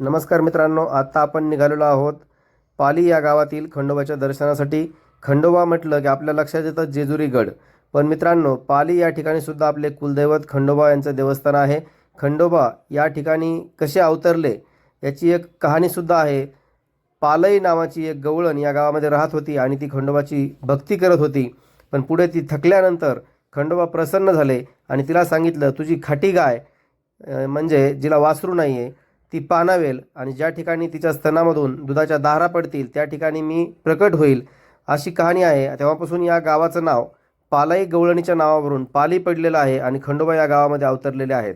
नमस्कार मित्रांनो आत्ता आपण निघालेलो आहोत पाली या गावातील खंडोबाच्या दर्शनासाठी. खंडोबा म्हटलं की आपल्या लक्षात येतं जेजुरी गड पण मित्रांनो पाली या ठिकाणी सुद्धा आपले कुलदैवत खंडोबा यांचं देवस्थान आहे. खंडोबा या ठिकाणी कसे अवतरले याची एक कहाणीसुद्धा आहे. पालई नावाची एक गवळण या गावामध्ये राहत होती आणि ती खंडोबाची भक्ती करत होती. पण पुढे ती थकल्यानंतर खंडोबा प्रसन्न झाले आणि तिला सांगितलं तुझी खाटी गाय म्हणजे जिला वासरू नाही आहे ती पानावेल आणि ज्या ठिकाणी तिच्या स्तनामधून दुधाच्या दारा पडतील त्या ठिकाणी मी प्रकट होईल अशी कहाणी आहे. तेव्हापासून या गावाचं नाव पालाई गवळणीच्या नावावरून पाली पडलेलं आहे आणि खंडोबा या गावामध्ये अवतरलेले आहेत.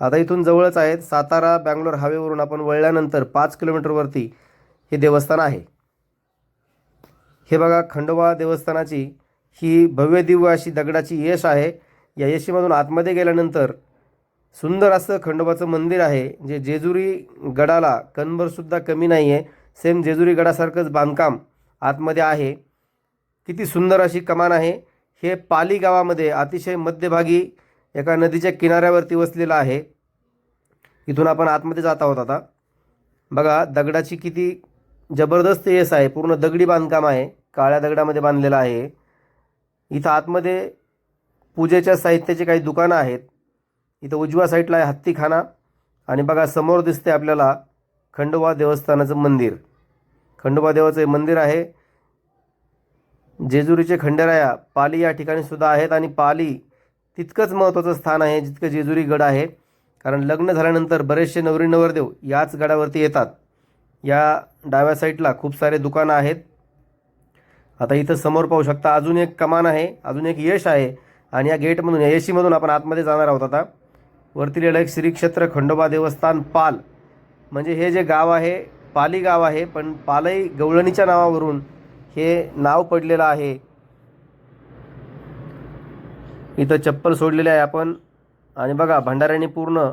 आता इथून जवळच आहेत सातारा बँगलोर हायवेवरून आपण वळल्यानंतर पाच किलोमीटरवरती हे देवस्थान आहे. हे बघा खंडोबा देवस्थानाची ही भव्य दिव्य अशी दगडाची यश आहे. या यशीमधून आतमध्ये गेल्यानंतर सुंदर असं खंडोबाचं मंदिर आहे जे जेजुरी गडाला कणभरसुद्धा कमी नाही आहे सेम जेजुरी गडासारखंच बांधकाम आतमध्ये आहे. किती सुंदर अशी कमान आहे. हे पाली गावामध्ये अतिशय मध्यभागी एका नदीच्या किनाऱ्यावरती वसलेलं आहे. इथून आपण आतमध्ये जात आहोत आता. बघा दगडाची किती जबरदस्त येस आहे. पूर्ण दगडी बांधकाम आहे. काळ्या दगडामध्ये बांधलेलं आहे. इथं आतमध्ये पूजेच्या साहित्याचे काही दुकानं आहेत. इथं उजव्या साईडला आहे हत्तीखाना. आणि बघा समोर दिसते आपल्याला खंडोबा देवस्थानाचं मंदिर. खंडोबा देवाचं हे मंदिर आहे. जेजुरीचे खंडेराया पाली या ठिकाणी सुद्धा आहेत. आणि पाली तितकंच महत्त्वाचं स्थान आहे जितकं जेजुरी गड आहे. कारण लग्न झाल्यानंतर बरेचसे नवरी नवरदेव याच गडावरती येतात. या डाव्या साईडला खूप सारे दुकानं आहेत. आता इथं समोर पाहू शकता अजून एक कमान आहे अजून एक यश आहे. आणि या गेटमधून या येशीमधून आपण आतमध्ये जाणार आहोत आता. वरती लिहिलं एक श्री क्षेत्र खंडोबा देवस्थान पाल. म्हणजे हे जे गाव आहे पाली गाव आहे पण पालई गवळणीच्या नावावरून हे नाव पडलेलं आहे. इथं चप्पल सोडलेले आहे आपण. आणि बघा भंडाऱ्याने पूर्ण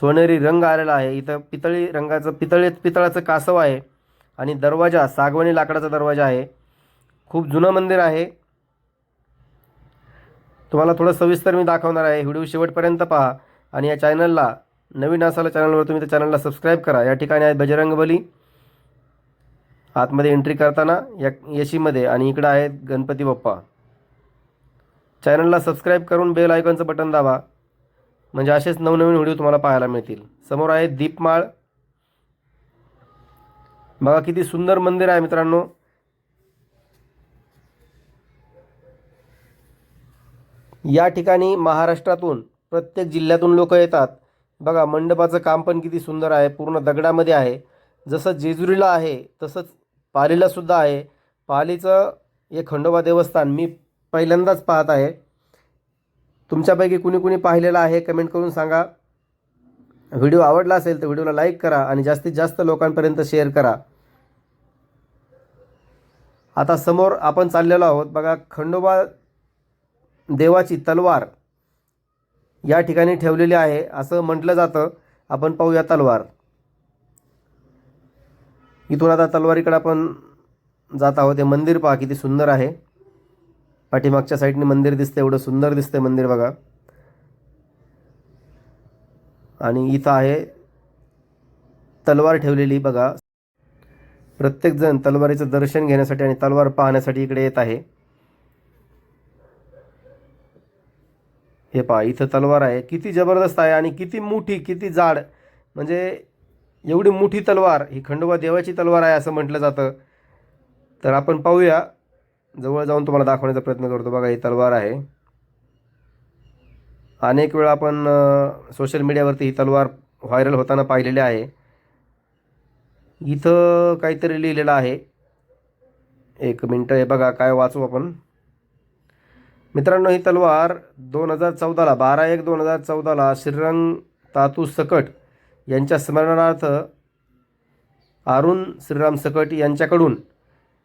सोनेरी रंग आलेला आहे. इथं पितळी रंगाचं पितळी पितळाचं कासव आहे. आणि दरवाजा सागवानी लाकडाचा दरवाजा आहे. खूप जुनं मंदिर आहे. तुम्हाला थोडं सविस्तर मी दाखवणार आहे. व्हिडिओ शेवटपर्यंत पहा आणि या चॅनलला नवीन असायला चॅनलवर तुम्ही त्या चॅनलला सबस्क्राईब करा. या ठिकाणी आहे बजरंगबली. आतमध्ये एंट्री करताना या येशीमध्ये आणि इकडं आहेत गणपती बाप्पा. चॅनलला सबस्क्राईब करून बेल आयकॉनचं बटन दाबा. म्हणजे असेच नवनवीन व्हिडिओ तुम्हाला पाहायला मिळतील. समोर आहे दीपमाळ. बघा किती सुंदर मंदिर आहे मित्रांनो. या ठिकाणी महाराष्ट्रातून प्रत्येक जिल्ह्यातून लोक येतात. बघा मंडपाचं काम पण किती सुंदर आहे. पूर्ण दगडामध्ये आहे. जसं जेजुरीला आहे तसंच पालीलासुद्धा आहे. पालीचं हे खंडोबा देवस्थान मी पहिल्यांदाच पाहत आहे. तुमच्यापैकी कुणी कुणी पाहिलेलं आहे कमेंट करून सांगा. व्हिडिओ आवडला असेल तर व्हिडिओला लाईक करा आणि जास्तीत जास्त लोकांपर्यंत शेअर करा. आता समोर आपण चाललेलो आहोत. बघा खंडोबा देवाची तलवार या ठिकाणी ठेवलेली आहे. असं म्हटलं जातं. आपण पाहूया तलवार. इथून आता तलवारीकडे आपण जात आहोत. हे मंदिर पहा किती सुंदर आहे. पाठीमागच्या साईडने मंदिर दिसते एवढं सुंदर दिसते मंदिर बघा. आणि इथं आहे तलवार ठेवलेली बघा. प्रत्येकजण तलवारीचं दर्शन घेण्यासाठी आणि तलवार पाहण्यासाठी इकडे येत आहे. हे पहा इथं तलवार आहे. किती जबरदस्त आहे आणि किती मोठी किती जाड. म्हणजे एवढी मोठी तलवार ही खंडोबा देवाची तलवार आहे असं म्हटलं जातं. तर आपण पाहूया. जवळ जाऊन तुम्हाला दाखवण्याचा प्रयत्न करतो. बघा ही तलवार आहे. अनेक वेळा आपण सोशल मीडियावरती ही तलवार व्हायरल होताना पाहिलेली आहे. इथं काहीतरी लिहिलेलं आहे. एक मिनटं हे बघा काय वाचू आपण. मित्रांनो ही तलवार दोन हजार चौदाला बारा एक दोन हजार चौदाला श्रीरंग तातू सकट यांच्या स्मरणार्थ अरुण श्रीराम सकट यांच्याकडून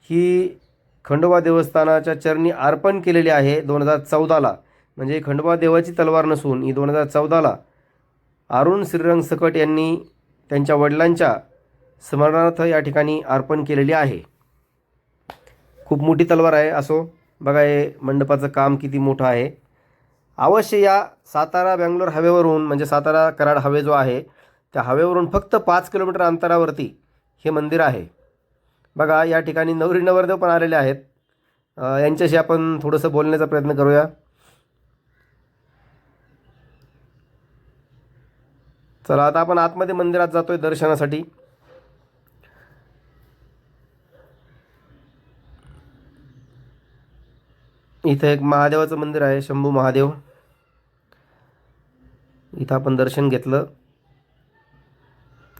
ही खंडोबा देवस्थानाच्या चरणी अर्पण केलेली आहे दोन हजार चौदाला. म्हणजे खंडोबा देवाची तलवार नसून ही दोन हजार चौदाला अरुण श्रीरंग सकट यांनी त्यांच्या वडिलांच्या स्मरणार्थ या ठिकाणी अर्पण केलेली आहे. खूप मोठी तलवार आहे असो बघा हे मंडपाचं काम किती मोठं आहे. अवश्य या सातारा बँगलोर हवेवरून म्हणजे सातारा कराड हवे जो आहे त्या हवेवरून फक्त पाच किलोमीटर अंतरावरती हे मंदिर आहे. बघा या ठिकाणी नवरी नवरदेव पण आलेले आहेत. यांच्याशी आपण थोडंसं बोलण्याचा प्रयत्न करूया. चला आता आपण आतमध्ये मंदिरात जातोय दर्शनासाठी. इथं एक महादेवाचं मंदिर आहे शंभू महादेव. इथं आपण दर्शन घेतलं.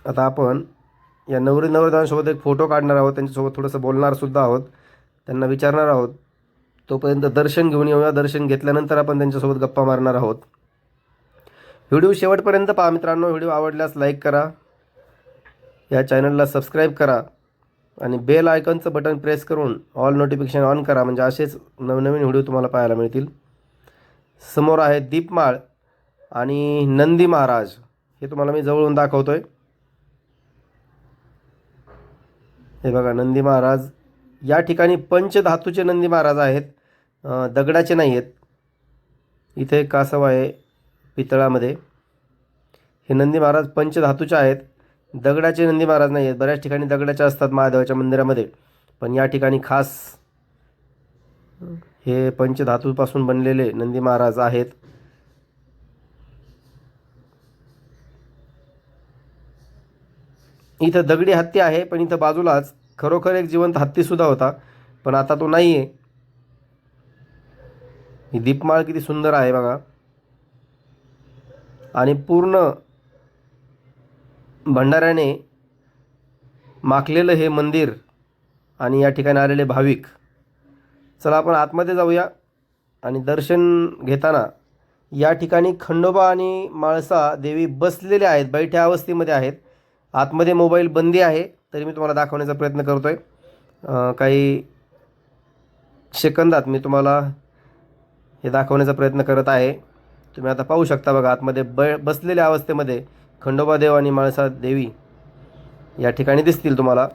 आता आपण या नवरी नवरदेवांसोबत एक फोटो काढणार आहोत त्यांच्यासोबत थोडंसं बोलणारसुद्धा आहोत. त्यांना विचारणार आहोत. तोपर्यंत दर्शन घेऊन येऊया. दर्शन घेतल्यानंतर आपण त्यांच्यासोबत गप्पा मारणार आहोत. व्हिडिओ शेवटपर्यंत पहा मित्रांनो. व्हिडिओ आवडल्यास लाईक करा. या चॅनलला सबस्क्राईब करा. आणि बेल आयकॉनचं बटन प्रेस करून ऑल नोटिफिकेशन ऑन करा. म्हणजे असेच नवनवीन व्हिडिओ तुम्हाला पाहायला मिळतील. समोर आहे दीपमाळ आणि नंदी महाराज. हे तुम्हाला मी जवळून दाखवतो आहे हे बघा नंदी महाराज. या ठिकाणी पंचधातूचे नंदी महाराज आहेत. दगडाचे नाही आहेत. इथे एक कासव आहे पितळामध्ये. हे नंदी महाराज पंचधातूचे आहेत. दगडाचे नंदी महाराज नाही आहेत बऱ्याच ठिकाणी दगडाच्या असतात महादेवाच्या मंदिरामध्ये. पण या ठिकाणी खास हे पंचधातूपासून बनलेले नंदी महाराज आहेत. इथं दगडी हत्ती आहे पण इथं बाजूलाच खरोखर एक जिवंत हत्तीसुद्धा होता. पण आता तो नाही आहे ही दीपमाळ किती सुंदर आहे बघा. आणि पूर्ण भंडाऱ्याने माखलेलं हे मंदिर आणि या ठिकाणी आलेले भाविक चला आपण आतमध्ये जाऊया आणि दर्शन घेताना या ठिकाणी खंडोबा आणि माळसा देवी बसलेल्या आहेत बैठ्या अवस्थेमध्ये आहेत. आतमध्ये मोबाईल बंदी आहे तरी मी तुम्हाला दाखवण्याचा प्रयत्न करतो आहे काही सेकंदात मी तुम्हाला हे दाखवण्याचा प्रयत्न करत आहे. तुम्ही आता पाहू शकता बघा आतमध्ये ब बसलेल्या अवस्थेमध्ये खंडोबा देव आणि माळसा देवी या ठिकाणी दिसतील तुम्हाला.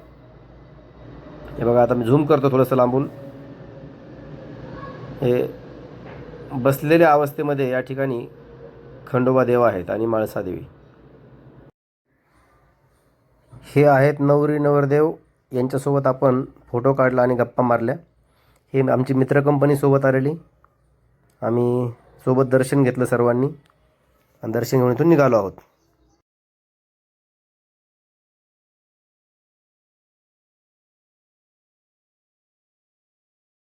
हे बघा आता मी झूम करतो थोडंसं लांबून. हे बसलेल्या अवस्थेमध्ये या ठिकाणी खंडोबा देव आहेत आणि माळसा देवी. हे आहेत नवरी नवरदेव. यांच्यासोबत आपण फोटो काढला आणि गप्पा मारल्या. हे आमची मित्र कंपनीसोबत आलेली. आम्ही सोबत दर्शन घेतलं सर्वांनी. आणि दर्शन घेऊन इथून निघालो आहोत.